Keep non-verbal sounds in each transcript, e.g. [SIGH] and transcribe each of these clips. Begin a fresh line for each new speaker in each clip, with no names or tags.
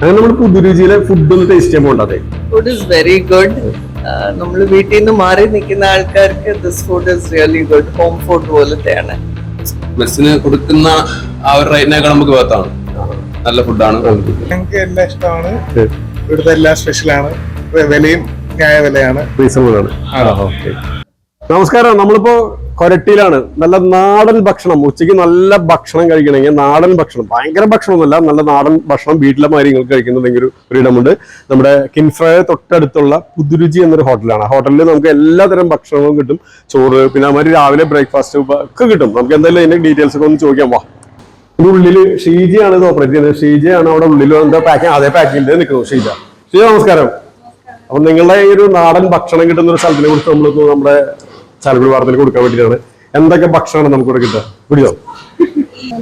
അങ്ങനെ നമ്മൾ പുതുരുചിയിലെ ഫുഡ് ഒന്ന് ടേസ്റ്റ് ചെയ്യാൻ പോകണ്ടേ
ഫുഡ് ഇസ് വെരി ഗുഡ് നമ്മൾ വീട്ടിൽ നിന്ന് മാറി നിൽക്കുന്ന ആൾക്കാർക്ക് this food is really good home food പോലത്തെയാണ്.
മെസ്സിന് കൊടുക്കുന്ന ആ ഒരു റേറ്റിനേക്കാൾ നമുക്ക് വേർത്താണ് നല്ല ഫുഡാണ്
ഞങ്ങൾക്ക് എല്ലാം ഇഷ്ടമാണ്. ഇവിടുത്തെ എല്ലാം സ്പെഷ്യലാണ് വിലയും ന്യായ വിലയാണ്
റീസണബിൾ ആണ് നമസ്കാരം. നമ്മളിപ്പോ കൊരട്ടിയിലാണ്. നല്ല നാടൻ ഭക്ഷണം. ഉച്ചയ്ക്ക് നല്ല ഭക്ഷണം കഴിക്കണമെങ്കിൽ നാടൻ ഭക്ഷണം. ഭയങ്കര ഭക്ഷണമൊന്നുമല്ല നല്ല നാടൻ ഭക്ഷണം വീട്ടിലെ മാതിരി നിങ്ങൾക്ക് കഴിക്കുന്നതെങ്കിൽ ഒരു ഇടമുണ്ട്. നമ്മുടെ കിൻഫ്രയ തൊട്ടടുത്തുള്ള പുതുരുചി എന്നൊരു ഹോട്ടലാണ്. ആ ഹോട്ടലിൽ നമുക്ക് എല്ലാതരം ഭക്ഷണവും കിട്ടും. ചോറ് പിന്നെ അതുമാതിരി രാവിലെ ബ്രേക്ക്ഫാസ്റ്റ് ഒക്കെ കിട്ടും. നമുക്ക് എന്തായാലും അതിന്റെ ഡീറ്റെയിൽസ് ഒക്കെ ഒന്ന് ചോദിക്കാം. വാ. ഇതിന്റെ ഉള്ളിൽ ഷീജയാണ് ഇത് ഓപ്പറേറ്റ് ചെയ്യുന്നത്. ഷീജയാണ് അവിടെ ഉള്ളിൽ എന്താ പാക്കിംഗ് അതേ പാക്കിംഗ് നിൽക്കുന്നു ഷീജ. ഷീജ നമസ്കാരം. അപ്പൊ നിങ്ങളുടെ ഈ ഒരു നാടൻ ഭക്ഷണം കിട്ടുന്ന ഒരു സ്ഥലത്തിനെ കുറിച്ച് നമ്മൾ നമ്മുടെ ചാലക്കുടി വാർത്തയിൽ കൊടുക്കാൻ വേണ്ടിയിട്ടാണ്. എന്തൊക്കെ ഭക്ഷണമാണ് നമുക്ക് ഇവിടെ കിട്ടുക? പിടിച്ചോ?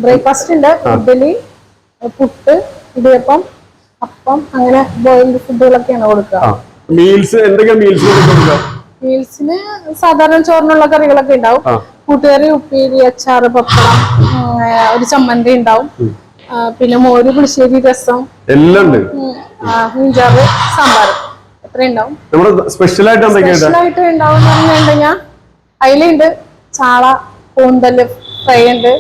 ബ്രേക്ക്ഫാസ്റ്റ് ഉണ്ട്. ഇഡ്ഡലി പുട്ട് ഇടിയപ്പം അപ്പം അങ്ങനെ ബോയിൽഡ് ഫുഡുകളൊക്കെയാണ് കൊടുക്കുക.
മീൽസ് എന്തൊക്കെ മീൽസ് കൊടുക്കുക?
മീൽസിന് സാധാരണ ചോറിനുള്ള കറികളൊക്കെ ഉണ്ടാവും. കൂട്ടുകറി ഉപ്പേരി അച്ചാറ് പപ്പടം ഒരു ചമ്മന്തി ഉണ്ടാവും. പിന്നെ മോര് പുളിശ്ശേരി രസം.
എല്ലാം ഉണ്ട്.
മീൻചാറ് സാമ്പാർ എത്ര ഉണ്ടാവും.
നമ്മുടെ സ്പെഷ്യൽ ആയിട്ട് സ്പെഷ്യൽ
സ്പെഷ്യലായിട്ട് ഉണ്ടാവും എന്ന് പറഞ്ഞിട്ടുണ്ടെങ്കിൽ അയിലുണ്ട് ചാള കൂന്തൽ ഫ്രൈ ഉണ്ട്.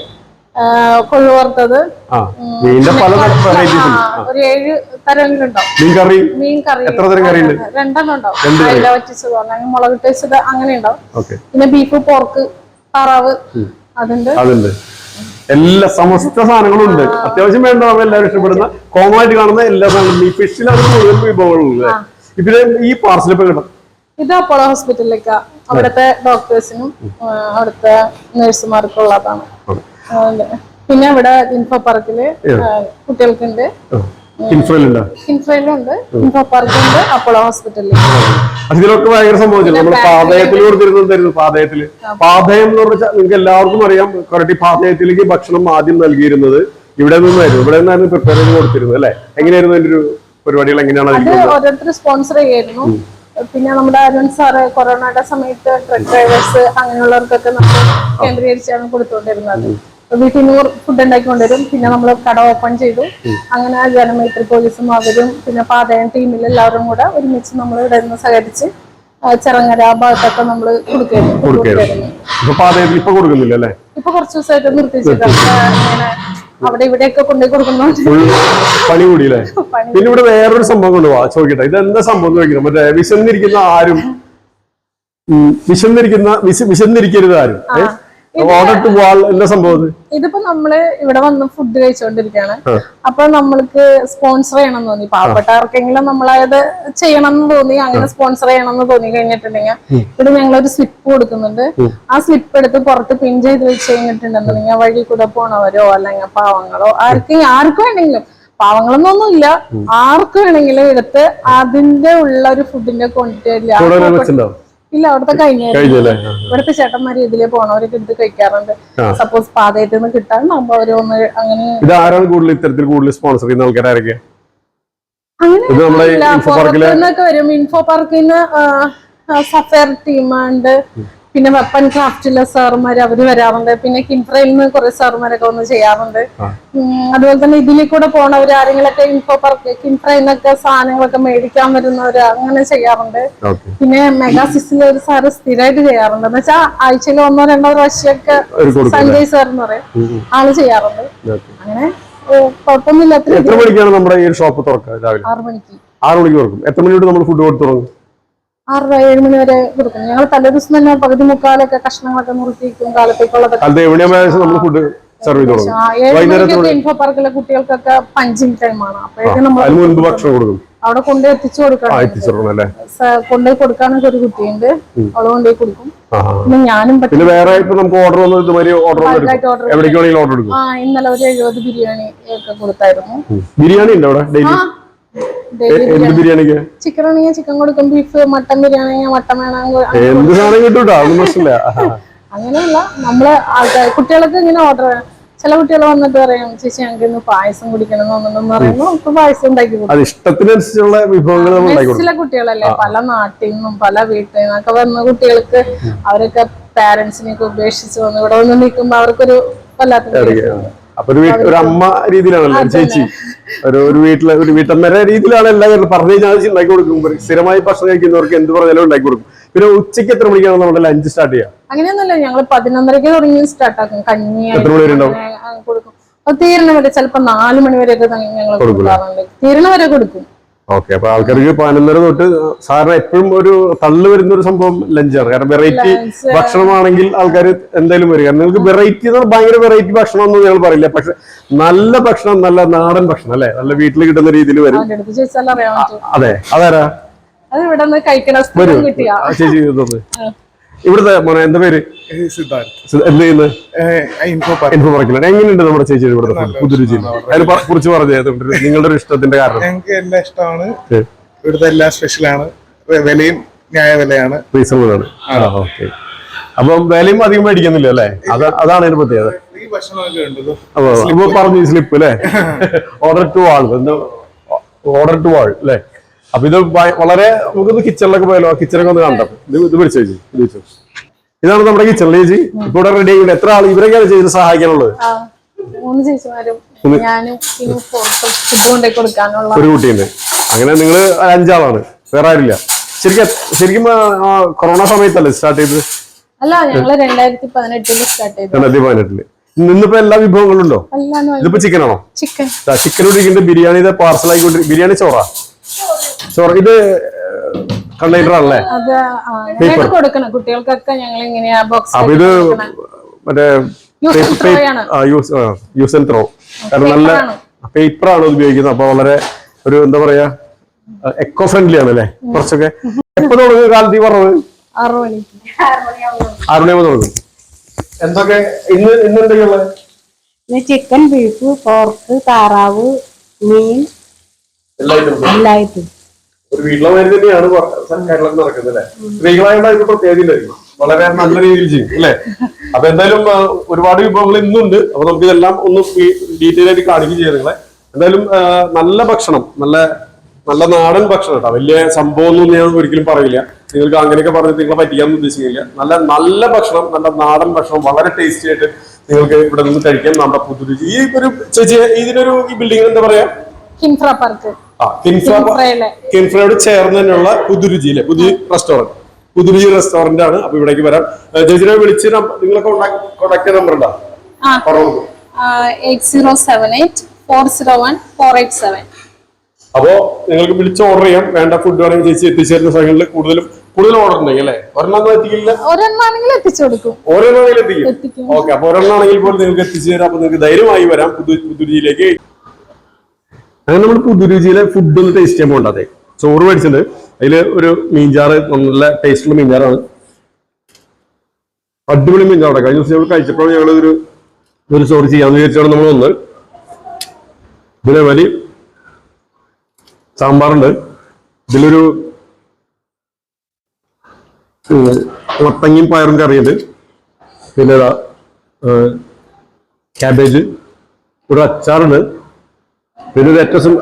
കൊള്ളു വറുത്തത്.
ഉണ്ട്.
ഒരു ഏഴ് തരമെങ്കിലും ഉണ്ടാവും
മീൻ കറി?
മീൻ കറി.
എത്ര തരം കറിയുണ്ട്?
രണ്ടെണ്ണം ഉണ്ടാവും
കറി.
അയില വറ്റിച്ചത് അല്ലെങ്കിൽ മുളക് ഇട്ടത് അങ്ങനെ ഉണ്ടാവും പിന്നെ ബീഫ് പോർക്ക് താറാവ്. അതുണ്ട്.
അതുണ്ട്. എല്ലാ സമസ്ത സാധനങ്ങളും ഉണ്ട്. അത്യാവശ്യം വേണ്ട നമ്മൾ എല്ലാവരും ഇഷ്ടപ്പെടുന്ന കോമൺ ആയിട്ട് കാണുന്ന എല്ലാ സാധനങ്ങളും. ഈ ഫിഷിലാണ് കൂടുതൽ വിഭവങ്ങളുള്ളത് പിന്നെ ഈ പാർസൽ ഇപ്പൊ കിട്ടും.
ഇത് അപ്പോളോ ഹോസ്പിറ്റലിലേക്ക്. അവിടുത്തെ ഡോക്ടേഴ്സിനും അവിടുത്തെ നഴ്സുമാർക്കും ഉള്ളതാണ് പിന്നെ ഇവിടെ ഇൻഫോ പാർക്കിൽ കുട്ടികൾക്കുണ്ട്. ഇൻഫോ പാർക്കുണ്ട് അപ്പോളോ
അതിലൊക്കെ ഭയങ്കര നമ്മൾ പാതയത്തിൽ കൊടുത്തിരുന്നുണ്ടായിരുന്നു പാതയത്തിൽ പാതയം എന്ന് പറഞ്ഞാൽ നിങ്ങൾക്ക് എല്ലാവർക്കും അറിയാം. കൊരട്ടി പാതയത്തിലേക്ക് ഭക്ഷണം ആദ്യം നൽകിയിരുന്നത് ഇവിടെ നിന്നായിരുന്നു. ഇവിടെ നിന്നായിരുന്നു പ്രിപ്പയർ ചെയ്ത് കൊടുത്തിരുന്നത് അല്ലെ? എങ്ങനെയായിരുന്നു അതിന്റെ ഒരു പരിപാടികൾ? എങ്ങനെയാണ്
ഓരോരുത്തർ സ്പോൺസർ ചെയ്യായിരുന്നു. പിന്നെ നമ്മുടെ അരുൺ സാറ് കൊറോണയുടെ സമയത്ത് ട്രക്ക് ഡ്രൈവേഴ്സ് അങ്ങനെയുള്ളവർക്കൊക്കെ നമ്മൾ കേന്ദ്രീകരിച്ചാണ് കൊടുത്തുകൊണ്ടിരുന്നത്. വീട്ടിൽ നിന്ന് ഫുഡ് ഉണ്ടാക്കിക്കൊണ്ടുവരും. പിന്നെ നമ്മൾ കട ഓപ്പൺ ചെയ്തു. അങ്ങനെ ജനമൈത്രി പോലീസും അവരും പിന്നെ പാതയം ടീമിൽ എല്ലാവരും കൂടെ ഒരുമിച്ച് നമ്മൾ ഇവിടെ നിന്ന് സഹകരിച്ച് ചെറങ്ങര ആ ഭാഗത്തൊക്കെ നമ്മൾ കൊടുക്കുകയായിരുന്നു.
ഇപ്പൊ
കുറച്ച് ദിവസമായിട്ട് നിർത്തിച്ചിട്ട് ഇങ്ങനെ അവിടെ ഇവിടെയൊക്കെ കൊണ്ടുപോയി കൊടുക്കുന്നുണ്ട്.
പണി കൂടിയില്ലേ? [LAUGHS] പിന്നെ ഇവിടെ വേറൊരു സംഭവം കൊണ്ട് വാ ചോദിക്കട്ടെ. ഇത് എന്താ സംഭവം ചോദിക്കണം മറ്റേ വിശന്നിരിക്കുന്ന ആരും. വിശന്നിരിക്കുന്ന വിശന്നിരിക്കരുത് ആരും. ഓർഡർ എന്താ സംഭവം ഇത്?
ഇതിപ്പോ നമ്മൾ ഇവിടെ വന്ന് ഫുഡ് കഴിച്ചുകൊണ്ടിരിക്കുകയാണ് അപ്പൊ നമ്മൾക്ക് സ്പോൺസർ ചെയ്യണം തോന്നി. പാവപ്പെട്ട ആർക്കെങ്കിലും നമ്മളത് ചെയ്യണം എന്ന് തോന്നി. അങ്ങനെ സ്പോൺസർ ചെയ്യണം എന്ന് തോന്നി കഴിഞ്ഞിട്ടുണ്ടെങ്കിൽ ഇവിടെ ഞങ്ങൾ ഒരു സ്ലിപ്പ് കൊടുക്കുന്നുണ്ട് ആ സ്ലിപ്പ് എടുത്ത് പുറത്ത് പിൻ ചെയ്ത് വെച്ച് കഴിഞ്ഞിട്ടുണ്ടെന്നുണ്ടെങ്കിൽ വഴി കൂടെ പോണവരോ അല്ലെങ്കിൽ പാവങ്ങളോ ആർക്കും ആർക്കും വേണമെങ്കിലും പാവങ്ങളൊന്നും ഇല്ല ആർക്ക് വേണമെങ്കിലും എടുത്ത് അതിന്റെ ഉള്ള ഒരു ഫുഡിന്റെ ക്വാണ്ടിറ്റി ഇല്ല അവിടുത്തെ കഴിഞ്ഞ.
കഴിഞ്ഞല്ലേ.
ഇവിടുത്തെ ചേട്ടന്മാര് ഇതിലെ പോണവരൊക്കെ ഇത് കഴിക്കാറുണ്ട്. സപ്പോസ് പാതയത്തിൽ നിന്ന് കിട്ടാൻ നമ്മൾ ഒന്ന് അങ്ങനെ
ഇത് ആരാണ് കൂടുതൽ ഇത്തരത്തിൽ കൂടുതൽ സ്പോൺസർ ചെയ്യുന്ന ആൾക്കാരൊക്കെ
അങ്ങനെ
ഇൻഫോ പാർക്കിൽ
നിന്നൊക്കെ വരും. ഇൻഫോ പാർക്കിൽ നിന്ന് സഫയർ ടീമുണ്ട് പിന്നെ വെപ്പൺ ക്രാഫ്റ്റിലെ സാറുമാര് അവർ വരാറുണ്ട്. പിന്നെ കിൻഫ്രയിൽ നിന്ന് കുറെ സാറുമാരൊക്കെ വന്ന് ചെയ്യാറുണ്ട്. അതുപോലെ തന്നെ ഇതിൽ കൂടെ പോണവര് ആരെങ്കിലൊക്കെ ഇൻഫോ പാർക്ക് കിൻഫ്രയിൽ നിന്നൊക്കെ സാധനങ്ങളൊക്കെ മേടിക്കാൻ വരുന്നവര് അങ്ങനെ ചെയ്യാറുണ്ട്. പിന്നെ മെഗാസിസിലെ ഒരു സാറ് സ്ഥിരമായിട്ട് ചെയ്യാറുണ്ട്. എന്ന് വെച്ചാൽ ആഴ്ചയിൽ ഒന്നോ രണ്ടോ പ്രാവശ്യമൊക്കെ സഞ്ജയ് സാർ എന്ന് പറയും. ആൾ ചെയ്യാറുണ്ട്. അങ്ങനെ കുഴപ്പമൊന്നുമില്ല
എത്ര മണിക്കാണ് നമ്മുടെ ഈ ഷോപ്പ് തുറക്കുക രാവിലെ?
ആറു മണിക്ക്.
ആറ് മണിക്ക് തുറക്കും. എത്ര മണിയോട് നമ്മൾ ഫുഡ് കൊടുത്തു തുടങ്ങും?
ആറര ഏഴ് മണി വരെ കൊടുക്കും. ഞങ്ങൾ തലേ ദിവസം തന്നെ പകുതി മുക്കാലൊക്കെ കഷ്ണങ്ങളൊക്കെ മുറുക്കിയിരിക്കും കാലത്തേക്കുള്ളതൊക്കെ. ഇൻഫോ പാർക്കിലെ കുട്ടികൾക്കൊക്കെ പഞ്ചിങ് ടൈമാണ് അപ്പോഴേക്കും നമ്മൾ അവിടെ കൊണ്ടുപോയി എത്തിച്ചു കൊടുക്കണം. കൊണ്ടുപോയി കൊടുക്കാനൊക്കെ ഒരു കുട്ടിയുണ്ട്. അവൾ കൊണ്ടുപോയി കൊടുക്കും. പിന്നെ ഞാനും
പിന്നെ വേറെ ഇപ്പൊ നമുക്ക് ഓർഡർ ഓർഡർ
ഇന്നലെ ഒരു എഴുപത് ബിരിയാണി ഒക്കെ കൊടുത്തായിരുന്നു.
ബിരിയാണി ഉണ്ടോ ഡെയിലി? എന്ത് ബിരിയാണിക്ക്?
ചിക്കൻ ആണെങ്കിൽ ചിക്കൻ കൊടുക്കും ബീഫ് മട്ടൻ ബിരിയാണി ആണെങ്കിൽ മട്ടൻ വേണം
എന്ത് സാധനം കിട്ടും കേട്ടോ അതൊന്നും പ്രശ്നമില്ല. [LAUGHS]
അങ്ങനെയല്ല നമ്മൾ ആൾക്കാർ കുട്ടികൾക്ക് ഇങ്ങനെ ഓർഡർ ചില കുട്ടികൾ വന്നിട്ട് പറയും ചേച്ചി ഞങ്ങൾക്ക് ഇന്ന് പായസം കുടിക്കണം എന്നുണ്ടെന്ന് പറയുമ്പോൾ നമുക്ക് പായസം ഉണ്ടാക്കി കൊടുക്കും.
അത് ഇഷ്ടത്തിനനുസരിച്ചുള്ള വിഭവങ്ങൾ
ചില കുട്ടികളല്ലേ പല നാട്ടിൽ നിന്നും പല വീട്ടിൽ നിന്നൊക്കെ വന്ന കുട്ടികൾക്ക് അവരൊക്കെ പാരന്റ്സിനെയൊക്കെ ഉപേക്ഷിച്ച് വന്ന് ഇവിടെ വന്ന് നിൽക്കുമ്പോ അവർക്കൊരു വല്ലാത്ത
അപ്പൊ ഒരു ഒരു അമ്മ രീതിയിലാണല്ലോ ചേച്ചി. ഒരു ഒരു വീട്ടിലെ ഒരു വീട്ടമ്മര രീതിയിലാണ് എല്ലാ കാര്യങ്ങളും പറഞ്ഞു കഴിഞ്ഞാൽ ഉണ്ടാക്കി കൊടുക്കും. സ്ഥിരമായി ഭക്ഷണം കഴിക്കുന്നവർക്ക് എന്ത് പറഞ്ഞാലും ഉണ്ടാക്കി കൊടുക്കും. പിന്നെ ഉച്ചയ്ക്ക് എത്ര മണിക്കാണ് നമ്മുടെ ലഞ്ച് സ്റ്റാർട്ട് ചെയ്യുക?
അങ്ങനെയൊന്നുമില്ല ഞങ്ങൾ പതിനൊന്നരക്ക് തുടങ്ങി സ്റ്റാർട്ട് ആക്കും. കഞ്ഞി
എത്ര മണി വരെ
കൊടുക്കും. തീരണ വരെ ചിലപ്പോ നാല് മണി വരെയൊക്കെ ഞങ്ങൾ തീരണ വരെ കൊടുക്കും.
ഓക്കെ അപ്പൊ ആൾക്കാർക്ക് പതിനൊന്നര തൊട്ട് സാറിന് എപ്പോഴും ഒരു തള്ളു വരുന്ന ഒരു സംഭവം ലഞ്ചാണ്. കാരണം വെറൈറ്റി ഭക്ഷണമാണെങ്കിൽ ആൾക്കാർ എന്തായാലും വരും. കാരണം നിങ്ങൾക്ക് വെറൈറ്റി എന്ന് പറഞ്ഞാൽ ഭയങ്കര വെറൈറ്റി ഭക്ഷണം ഒന്നും ഞങ്ങൾ പറയില്ല. പക്ഷെ നല്ല ഭക്ഷണം നല്ല നാടൻ ഭക്ഷണം അല്ലെ? നല്ല വീട്ടിൽ കിട്ടുന്ന രീതിയിൽ വരും. അതെ അതാരാ?
അത് ഇവിടെ നിന്ന് കഴിക്കണ
ചേച്ചി ഇവിടുത്തെ മോനെ എന്താ പേര്?
സിദ്ധാർത്ഥ്.
സി- എന്ത് ചെയ്യുന്നത്
ഇൻഫോ
എങ്ങനെയുണ്ട് നമ്മുടെ ചേച്ചി ഇവിടുത്തെ? പുതുരുചി അതിനെ കുറിച്ച് പറഞ്ഞു നിങ്ങളുടെ ഒരു ഇഷ്ടത്തിന്റെ കാരണം.
ഞങ്ങൾക്ക് എല്ലാം ഇഷ്ടമാണ്. ഇവിടുത്തെ എല്ലാം സ്പെഷ്യലാണ് വിലയും ന്യായ വിലയാണ്
റീസണബിൾ ആണ് ഓക്കെ. അപ്പം വിലയും അധികം മേടിക്കുന്നില്ല അല്ലേ? അതാണ് അതിന്റെ പ്രത്യേകത. ഇപ്പൊ പറഞ്ഞു സ്ലിപ്പ് അല്ലേ order to all order to all അല്ലേ അപ്പൊ ഇത് വളരെ നമുക്കൊന്ന് കിച്ചണിലൊക്കെ പോയാലോ? കിച്ചണൊക്കെ ഒന്ന് കണ്ടോ ഇത് ഇത് പിടിച്ചു ചേച്ചി? ഇത്. ഇതാണ് നമ്മുടെ കിച്ചണിൽ ചേച്ചി. ഇപ്പൊ ഇവിടെ റെഡി ആയിട്ട് എത്ര ആൾ ഇവരൊക്കെയാണ് ചേച്ചി സഹായിക്കാനുള്ളത്.
മൂന്ന് ചേച്ചിമാരും ഞാനും
ഒരു കുട്ടിയുണ്ട്. അങ്ങനെ നിങ്ങൾ അഞ്ചാളാണ്. വേറെ ആരില്ല ശരിക്കും ശരിക്കും കൊറോണ സമയത്തല്ലേ സ്റ്റാർട്ട് ചെയ്തത്?
അല്ല ഞങ്ങൾ രണ്ടായിരത്തി പതിനെട്ടിൽ സ്റ്റാർട്ട് ചെയ്തു
രണ്ടായിരത്തി പതിനെട്ടിൽ. ഇന്നിപ്പോ എല്ലാ വിഭവങ്ങളും ഉണ്ടോ ഇതിപ്പോ ചിക്കൻ ആണോ?
ചിക്കൻ
ചിക്കൻ ഇരിക്കുന്നത് ബിരിയാണി പാർസൽ ആയിക്കോട്ടെ ബിരിയാണി ചോറാ? ചോറ് ഇത് കണ്ടെയ്നർ ആണല്ലേ?
കൊടുക്കണം. കുട്ടികൾക്കൊക്കെ ഞങ്ങൾ ഇങ്ങനെയാ ബോക്സ്
അപ്പൊ ഇത് മറ്റേ. യൂസ് ആൻഡ് ത്രോ കാരണം നല്ല
ആണ്.
പേപ്പർ ആണ് ഉപയോഗിക്കുന്നത്. അപ്പൊ വളരെ ഒരു എന്താ പറയാ എക്കോ ഫ്രണ്ട്ലി ആണ് അല്ലേ? കുറച്ചൊക്കെ. എപ്പോ തുടങ്ങും കാലത്ത് ഈ പറഞ്ഞത്?
ആറു
മണിയാകുമ്പോൾ തുടങ്ങും. എന്തൊക്കെ ഇന്ന് ഇന്ന് എന്തൊക്കെയുള്ളത്
ചിക്കൻ ബീഫ് പോർക്ക് താറാവ് മീൻ
എല്ലാ ഐറ്റംസും ഒരു വീട്ടിലെ മാതിരി തന്നെയാണ് കേരളത്തിൽ നടക്കുന്നത് അല്ലെ? സ്ത്രീകളായിട്ട് അതിന് പ്രത്യേകതയില്ലായിരുന്നു വളരെ നല്ല രീതിയിൽ ചെയ്യും അല്ലെ? അപ്പൊ എന്തായാലും ഒരുപാട് വിഭവങ്ങൾ ഇന്നുണ്ട്. അപ്പൊ നമുക്ക് ഇതെല്ലാം ഒന്ന് ഡീറ്റെയിൽ ആയിട്ട് കാണിക്കുകയും ചെയ്യാം നിങ്ങളെ. എന്തായാലും നല്ല ഭക്ഷണം നല്ല നല്ല നാടൻ ഭക്ഷണം കേട്ടോ. വലിയ സംഭവം ഒന്നും ഞാൻ ഒരിക്കലും പറയില്ല. നിങ്ങൾക്ക് അങ്ങനെയൊക്കെ പറഞ്ഞ് നിങ്ങളെ പറ്റിക്കാൻ ഉദ്ദേശിക്കുന്നില്ല. നല്ല നല്ല ഭക്ഷണം നല്ല നാടൻ ഭക്ഷണം വളരെ ടേസ്റ്റി ആയിട്ട് നിങ്ങൾക്ക് ഇവിടെ നിന്ന് കഴിക്കാം. നമ്മുടെ പുതുരുചി ഈ ഒരു ചേച്ചി ഇതിനൊരു ഈ ബിൽഡിംഗ് എന്താ പറയാ?
കിംഫ്ര പാർക്ക്.
കിൻഫ്രയോട് ചേർന്ന് തന്നെയുള്ള പുതുരുചിയിലെ പുതിയ റെസ്റ്റോറന്റ് പുതുരുചി റെസ്റ്റോറന്റ് ആണ്. അപ്പൊ ഇവിടേക്ക് വരാം. ജജിനെ വിളിച്ച് നിങ്ങളെ കോണ്ടാക്ട് നമ്പർ ഉണ്ടോ? അപ്പോ നിങ്ങൾക്ക് വിളിച്ച് ഓർഡർ ചെയ്യാം. വേണ്ട ഫുഡ് വേണമെങ്കിൽ ചേച്ചി എത്തിച്ചേരുന്ന സ്ഥലങ്ങളിൽ കൂടുതലും കൂടുതൽ ഓർഡർ ഉണ്ടെങ്കിൽ അല്ലേ? ഒരെണ്ണം എത്തിക്കില്ല?
ഒരെണ്ണാണെങ്കിൽ എത്തിച്ചു കൊടുക്കും.
എത്തിക്കും. ഓക്കെ അപ്പൊ ഒരെണ്ണാണെങ്കിൽ പോലും നിങ്ങൾക്ക് എത്തിച്ചു തരാം. അപ്പൊ നിങ്ങൾക്ക് ധൈര്യമായി വരാം. പുതു പുതുരുചിയിലേക്ക്. അങ്ങനെ നമ്മൾ പുതുരുചിയിലെ ഫുഡ് ഒന്ന് ടേസ്റ്റ് ചെയ്യാൻ പോകണ്ടേ ചോറ് മേടിച്ചിട്ടുണ്ട്. അതിൽ ഒരു മീൻചാറ് നല്ല ടേസ്റ്റുള്ള മീൻചാറാണ്. അടിപൊളി മീൻചാറ് കഴിഞ്ഞ ദിവസം ഞങ്ങൾ കഴിച്ചപ്പോൾ ഞങ്ങൾ ഒരു ഒരു ചോറ് ചെയ്യാന്ന് വിചാരിച്ചാണ് നമ്മൾ വന്നത് ഇതിലെ വലി സാമ്പാറുണ്ട്. ഇതിലൊരു ഉം, മത്തങ്ങയും പയറും കറിയുണ്ട്. പിന്നെ ക്യാബേജ് ഒരു അച്ചാറുണ്ട്. പിന്നെ ഏറ്റവും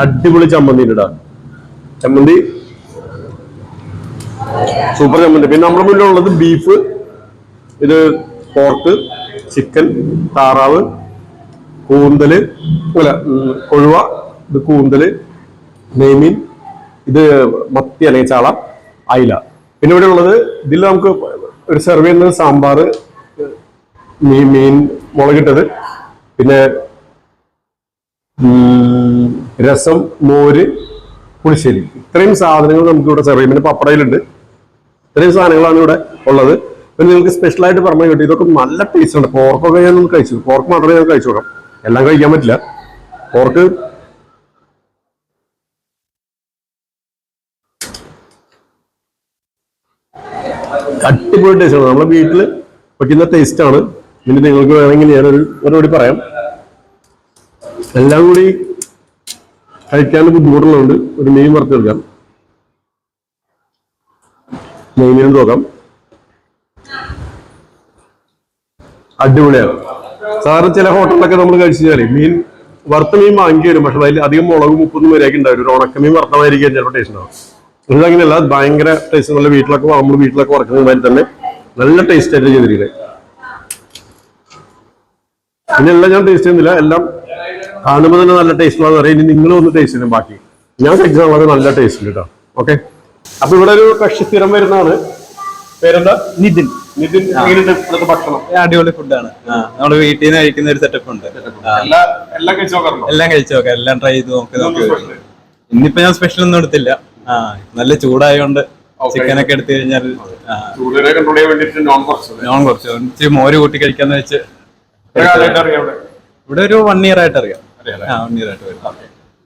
അടിപൊളി ചമ്മന്തി ഇടാ ചമ്മന്തി. സൂപ്പർ ചമ്മന്തി. പിന്നെ നമ്മുടെ മുന്നിലുള്ളത് ബീഫ് ഇത് പോർക്ക് ചിക്കൻ താറാവ് കൂന്തൽ അല്ല കൊഴുവ ഇത് കൂന്തൽ നെയ്മീൻ ഇത് മത്തി അല്ലെങ്കിൽ ചാള അയില. പിന്നെ ഇവിടെ ഉള്ളത് ഇതിൽ നമുക്ക് ഒരു സെർവ് ചെയ്യുന്നത് സാമ്പാർ മീൻ മീൻ മുളകിട്ടത്. പിന്നെ രസം മോര് പുളിശ്ശേരി. ഇത്രയും സാധനങ്ങൾ നമുക്ക് ഇവിടെ സെർവ് ചെയ്യും പിന്നെ പപ്പടയിലുണ്ട് ഇത്രയും സാധനങ്ങളാണ് ഇവിടെ ഉള്ളത്. പിന്നെ നിങ്ങൾക്ക് സ്പെഷ്യൽ ആയിട്ട് പറഞ്ഞു കിട്ടി ഇതൊക്കെ നല്ല ടേസ്റ്റ് ഉണ്ട് പോർക്കൊക്കെ ഞാൻ ഒന്ന് കഴിച്ചു. പോർക്ക് മാത്രമേ ഞാൻ കഴിച്ചു നോക്കാം. എല്ലാം കഴിക്കാൻ പറ്റില്ല. പോർക്ക് അടിപൊളി ടേസ്റ്റ് ആണ്. നമ്മുടെ വീട്ടിൽ വയ്ക്കുന്ന ടേസ്റ്റ് ആണ്. പിന്നെ നിങ്ങൾക്ക് വേണമെങ്കിൽ ഞാനൊരു മറുപടി പറയാം. എല്ലാം കൂടി കഴിക്കാൻ ബുദ്ധിമുട്ടുള്ളതുകൊണ്ട് ഒരു മീൻ വറുത്തെടുക്കാം. നെയ്മീനും നോക്കാം. അടിപൊളിയാണ്. സാധാരണ ചില ഹോട്ടലിലൊക്കെ നമ്മൾ കഴിച്ചു കഴിഞ്ഞാൽ മീൻ വറുത്ത മീൻ വാങ്ങി വരും പക്ഷെ അതിൽ അധികം മുളകും ഉപ്പൊന്നും വരെയൊക്കെ ഉണ്ടാവും ഒരു ഉണക്കമീൻ വറുത്തമായിരിക്കും ചിലപ്പോൾ ടേസ്റ്റ് ഉണ്ടാവും. അങ്ങനെയല്ല ഭയങ്കര ടേസ്റ്റ് നല്ല വീട്ടിലൊക്കെ നമ്മൾ വീട്ടിലൊക്കെ വറക്കുന്ന മാതിരി തന്നെ നല്ല ടേസ്റ്റ് ആയിട്ട് ചെയ്തിരിക്കുന്നത്. പിന്നെ എല്ലാം ഞാൻ ടേസ്റ്റ് ചെയ്യുന്നില്ല. എല്ലാം കാണുമ്പോൾ തന്നെ നല്ല ടേസ്റ്റ് ഉള്ളത്. അറിയാം ഇനി നിങ്ങൾ ഒന്ന് ടേസ്റ്റ് ചെയ്യണം ബാക്കി. ഞാൻ കഴിച്ചാൽ വളരെ നല്ല ടേസ്റ്റ് കേട്ടോ ഓക്കെ അപ്പൊ ഇവിടെ ഒരു കക്ഷി സ്ഥിരം വരുന്നതാണ്. പേരെന്താ?
നിതിൻ.
നിതിൻ ഭക്ഷണം?
അടിപൊളി ഫുഡാണ് നമ്മുടെ വീട്ടിൽ നിന്ന് കഴിക്കുന്ന ഒരു സെറ്റപ്പ് ഉണ്ട്.
എല്ലാം കഴിച്ചു
നോക്കാം. എല്ലാം ട്രൈ ചെയ്ത് നോക്കി നോക്കി ഇന്നിപ്പോ ഞാൻ സ്പെഷ്യൽ ഒന്നും എടുത്തില്ല. ആ നല്ല ചൂടായോണ്ട് ചിക്കൻ ഒക്കെ എടുത്തു കഴിഞ്ഞാൽ
നോൺ
കുറച്ച് മോര് കൂട്ടി കഴിക്കാന്ന് വെച്ച്
ഇവിടെ?
ഒരു വൺ ഇയർ ആയിട്ട് അറിയാം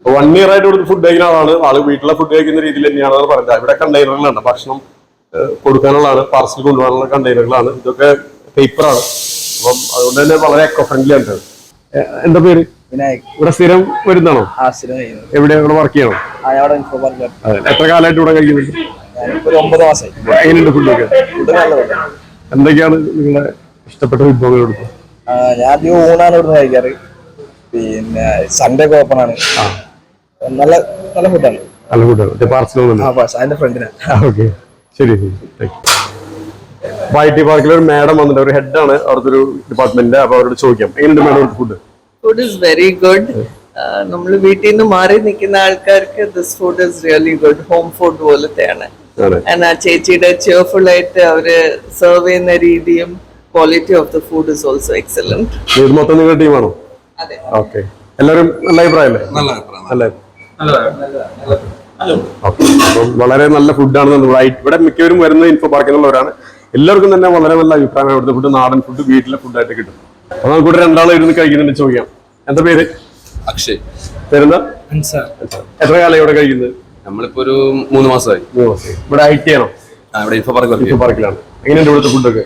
വൺ ഇയർ ആയിട്ട്
ഇവിടുത്തെ ഫുഡ് കഴിക്കുന്ന ആളാണ്. ആൾ വീട്ടിലെ ഫുഡ് കഴിക്കുന്ന രീതിയിൽ തന്നെയാണ് പറഞ്ഞത്. ഇവിടെ കണ്ടെയ്നറുകളാണ് ഭക്ഷണം കൊടുക്കാനുള്ളതാണ്. പാർസൽ കൊണ്ടുപോകാനുള്ള കണ്ടെയ്നറുകളാണ് ഇതൊക്കെ പേപ്പറാണ് അപ്പം അതുകൊണ്ട് തന്നെ വളരെ എക്കോ ഫ്രണ്ട്ലി ആണ് എന്താ പേര്?
വിനായക്.
ഇവിടെ സ്ഥിരം
ചെയ്യുന്നത്
എവിടെ? ഇവിടെ വർക്ക് ചെയ്യണോ?
ആ അവിടെ ഇൻഫോ പാർക്കിൽ
അതെ. എത്ര കാലമായിട്ട് ഇവിടെ കഴിക്കുന്നുണ്ട്? എങ്ങനെയുണ്ട് ഫുഡൊക്കെ എന്തൊക്കെയാണ് നിങ്ങളുടെ ഇഷ്ടപ്പെട്ട വിഭവങ്ങൾ
ഞാൻ അധികം ഊണാണ് ഇവിടെ കഴിക്കാറ്. പിന്നെ സൺഡേ ഒക്കെ ഓപ്പൺ ആണ്. നല്ല നല്ല ഫുഡാണ്
നല്ല ഫുഡാണ് പാർസൽ
അതിന്റെ ഫ്രണ്ടിനാണ്
ഓക്കെ ശരി ശരി. അപ്പൊ ഐ ടി പാർക്കിൽ ഒരു മാഡം വന്നിട്ട് ഒരു ആണ് അവിടുത്തെ ഒരു ഡിപ്പാർട്ട്മെന്റ് അപ്പൊ അവരോട് ചോദിക്കാം. എങ്ങനെയുണ്ട് madam food
food is very good നമ്മൾ വീട്ടിൽ നിന്ന് മാറി നിൽക്കുന്ന ആൾക്കാർക്ക് this food is really good home food പോലത്തെയാണ്. ആ ചേച്ചിയുടെ ചെയർഫുൾ ആയിട്ട് അവർ സെർവ് ചെയ്യുന്ന രീതിയും quality of the food is also excellent
ഇത് മൊത്തം നിങ്ങളുടെ ടീമാണോ ഓക്കെ. എല്ലാവരും നല്ല അഭിപ്രായമല്ലേ?
നല്ല അഭിപ്രായം.
അല്ലേ? ഓക്കെ. അപ്പം വളരെ നല്ല ഫുഡാണ് ഇവിടെ മിക്കവരും വരുന്നത് ഇൻഫോ പാർക്കിൽ നിന്നുള്ളവരാണ് എല്ലാവർക്കും തന്നെ വളരെ നല്ല അഭിപ്രായമാണ് ഇവിടുത്തെ ഫുഡ്. നാടൻ ഫുഡ് വീട്ടിലെ ഫുഡായിട്ട് കിട്ടും. അപ്പൊ നമുക്ക് ഇവിടെ രണ്ടാളും ഇരുന്ന് കഴിക്കുന്നുണ്ട് ചോദിക്കാം. എന്താ പേര്?
അക്ഷയ്.
പേരെന്താ? എത്ര കാലം ഇവിടെ കഴിക്കുന്നത്?
നമ്മളിപ്പോ ഒരു മൂന്ന് മാസമായി.
മൂന്ന് ഇവിടെ ഐ ടി ആണോ?
ഇവിടെ ഇൻഫോ പാർക്ക്
ഇൻഫോ പാർക്കിലാണ് എങ്ങനെയുണ്ട് ഇവിടുത്തെ ഫുഡൊക്കെ?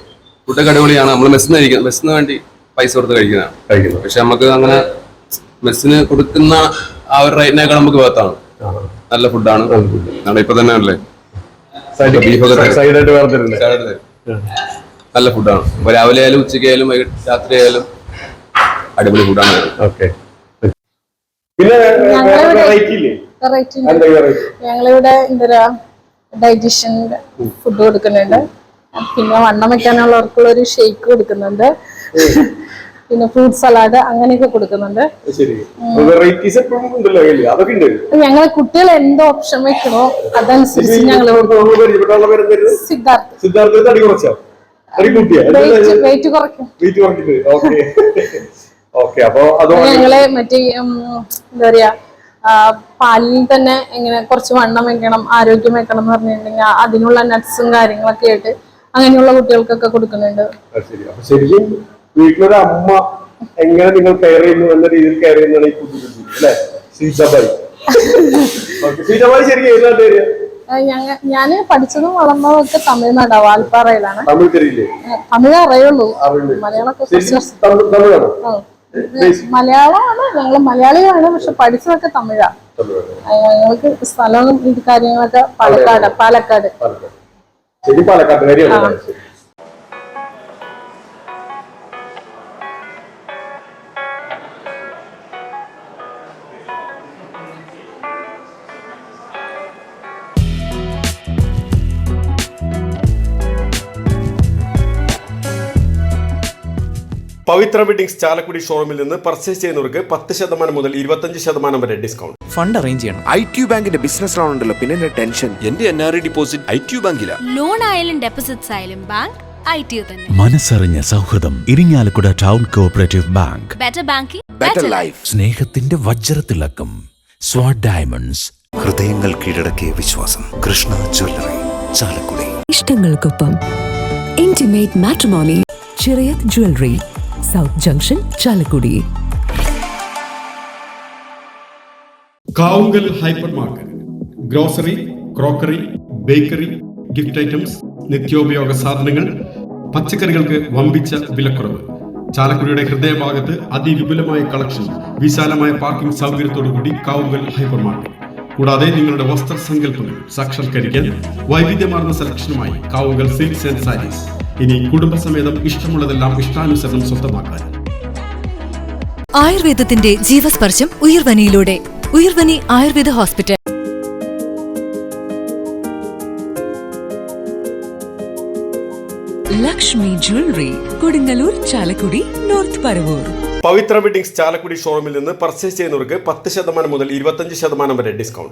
ഫുഡൊക്കെ അടിപൊളിയാണ്. നമ്മൾ മെസ്സിന് കഴിക്കുന്നത് മെസ്സിന് വേണ്ടി പൈസ കൊടുത്ത് കഴിക്കുന്നതാണ്.
കഴിക്കുന്നത്.
പക്ഷെ നമുക്ക് അങ്ങനെ മെസ്സിന് കൊടുക്കുന്ന ആ ഒരു റേറ്റിനേക്കാൾ നമുക്ക് വേർത്താണ്. നല്ല ഫുഡാണ്. നമ്മുടെ ഇപ്പൊ തന്നെ അല്ലേ. നല്ല ഫുഡാണ്. ഇപ്പൊ രാവിലെ ആയാലും ഉച്ചയ്ക്ക് ആയാലും വൈകിട്ട് രാത്രി ആയാലും അടിപൊളി ഫുഡാണ്.
ഓക്കെ. പിന്നെ വെറൈറ്റി ഇല്ലേ?
വെറൈറ്റി
എന്താ വെറൈറ്റി
ഞങ്ങളിവിടെ എന്താ ഡൈജഷൻ ഫുഡ് കൊടുക്കുന്നുണ്ട്. പിന്നെ വണ്ണം വെക്കാനുള്ളവർക്കുള്ള ഒരു ഷേക്ക് കൊടുക്കുന്നുണ്ട്. പിന്നെ ഫ്രൂട്ട് സലാഡ് അങ്ങനെയൊക്കെ കൊടുക്കുന്നുണ്ട്. ഞങ്ങൾ കുട്ടികൾ എന്ത് ഓപ്ഷൻ വെക്കണോ അതനുസരിച്ച് ഞങ്ങൾ വെയിറ്റ് കുറയ്ക്കും. [LAUGHS] ഞങ്ങൾ മറ്റേ എന്താ പറയാ പാലിൽ തന്നെ എങ്ങനെ കുറച്ച് വണ്ണം വെക്കണം ആരോഗ്യം വെക്കണം എന്ന് പറഞ്ഞിട്ടുണ്ടെങ്കിൽ അതിനുള്ള നട്ട്സും കാര്യങ്ങളൊക്കെ ആയിട്ട് അങ്ങനെയുള്ള കുട്ടികൾക്കൊക്കെ കൊടുക്കുന്നുണ്ട്.
ശരിക്കും വീട്ടിലൊരു അമ്മ എങ്ങനെ നിങ്ങൾ കെയർ ചെയ്യുന്നു എന്ന രീതിയിൽ കെയർ ചെയ്യുന്നതാണ് ഈ കുട്ടി അല്ലെ? സീതബായി സീതബായി ശരിക്കും
ഏതാ ഞങ്ങ ഞാൻ പഠിച്ചതും വളർന്നതും ഒക്കെ തമിഴ്നാടാ വാൽപ്പാറയിലാണ്.
തമിഴ്
അറിയുള്ളൂ. മലയാളം. മലയാളമാണ് ഞങ്ങൾ മലയാളികളാണ് പക്ഷെ പഠിച്ചതൊക്കെ തമിഴാ. ഞങ്ങൾക്ക് സ്ഥലവും കാര്യങ്ങളൊക്കെ പാലക്കാട് പാലക്കാട്.
പാലക്കാട്. പവിത്ര വെഡിങ്സ് ചാലക്കുടി ഷോറൂമിൽ നിന്ന് പർച്ചേസ് ചെയ്യുന്നവർക്ക് പത്ത് ശതമാനം മുതൽ ഇരുപത്തഞ്ച് ശതമാനം വരെ ഡിസ്കൗണ്ട്
ഫണ്ട് അറേഞ്ച് ചെയ്യണം.
ഐ ടി ബാങ്കിന്റെ ബിസിനസ് ലോൺ ഉണ്ടല്ലോ പിന്നെ ടെൻഷൻ
എന്റെ N R I deposit I T ബാങ്കില
loan ആയാലും ഡെപ്പോസിറ്റ്സ് ആയാലും ബാങ്ക്
മനസ്സറിഞ്ഞ സൗഹൃദം Irinjalakuda town cooperative bank
better banking
better life
സ്നേഹത്തിന്റെ വജ്രത്തിളക്കം സ്വാഡ് ഡയമണ്ട്സ്
ഹൃദയങ്ങൾ കീഴടക്കിയ വിശ്വാസം. കൃഷ്ണ ജ്വല്ലറി ചാലക്കുടി.
ഇഷ്ടങ്ങൾക്കൊപ്പം ഇന്റിമേറ്റ് മാട്രിമോണി ചെറിയ jewellery south junction Chalakudy
Kavungal hypermarket grocery crockery bakery gift items നിത്യോപയോഗ സാധനങ്ങൾ പച്ചക്കറികൾക്ക് വമ്പിച്ച വിലക്കുറവ്. ചാലക്കുടിയുടെ ഹൃദയഭാഗത്ത് അതിവിപുലമായ കളക്ഷൻ വിശാലമായ പാർക്കിംഗ് സൗകര്യത്തോടുകൂടി കാവുങ്കൽ ഹൈപ്പർ മാർക്കറ്റ് കൂടാതെ നിങ്ങളുടെ വസ്ത്രസങ്കല്പങ്ങൾ സാക്ഷാത്കരിക്കാൻ വൈവിധ്യമാർന്ന സെലക്ഷനുമായി കാവുങ്കൽ സിൽക്സ് ആൻഡ് സാരീസ്. ഇനി കുടുംബസമേതം ഇഷ്ടമുള്ളതെല്ലാം ഇഷ്ടാനുസരണം സ്വന്തമാക്കാൻ.
ആയുർവേദത്തിന്റെ ജീവസ്പർശം ഉയർവനിയിലൂടെ. Uyarvani Ayurveda hospital. Lakshmi jewellery Kodungallur Chalakudy north Paravur.
Pavithra weddings Chalakudy ഷോറൂമിൽ നിന്ന് പർച്ചേസ് ചെയ്യുന്നവർക്ക് പത്ത് ശതമാനം മുതൽ ഇരുപത്തഞ്ച് ശതമാനം വരെ ഡിസ്കൗണ്ട്